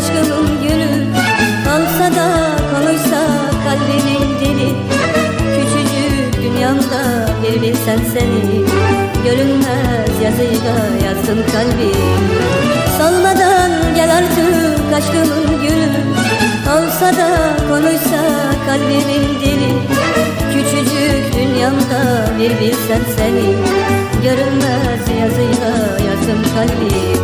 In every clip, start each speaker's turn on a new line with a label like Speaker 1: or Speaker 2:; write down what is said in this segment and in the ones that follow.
Speaker 1: aşkımın gülü Kalsa da kalırsa kalbimin dili. Küçücük dünyamda bir bilsen seni. Görünmez yazıyla yazsın kalbim Salmadan gel artık aşkımın gülü Kalsa da konuşsa kalbimin dili. Küçücük dünyamda bir bilsen seni. Görünmez yazıyla yazsın kalbim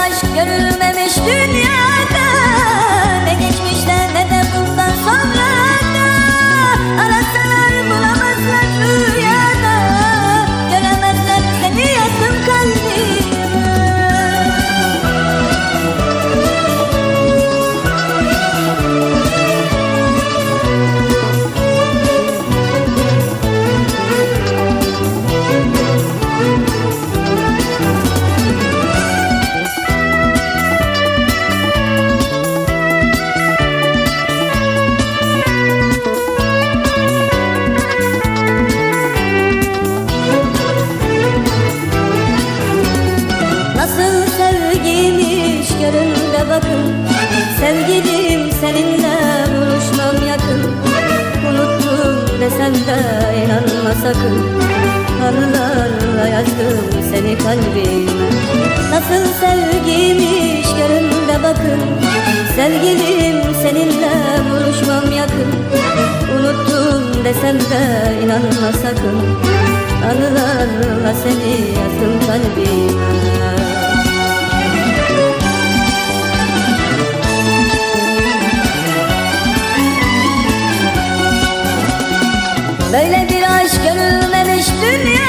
Speaker 1: aşk görülmemiş dünyada Sevgilim seninle buluşmam yakın. Unuttum desem de inanma sakın. Anılarla yazdım seni kalbime Nasıl sevgiymiş görün de bakın. Sevgilim seninle buluşmam yakın. Unuttum desem de inanma sakın. Anılarla seni yazdım kalbime Böyle bir aşk görülmemiş dünya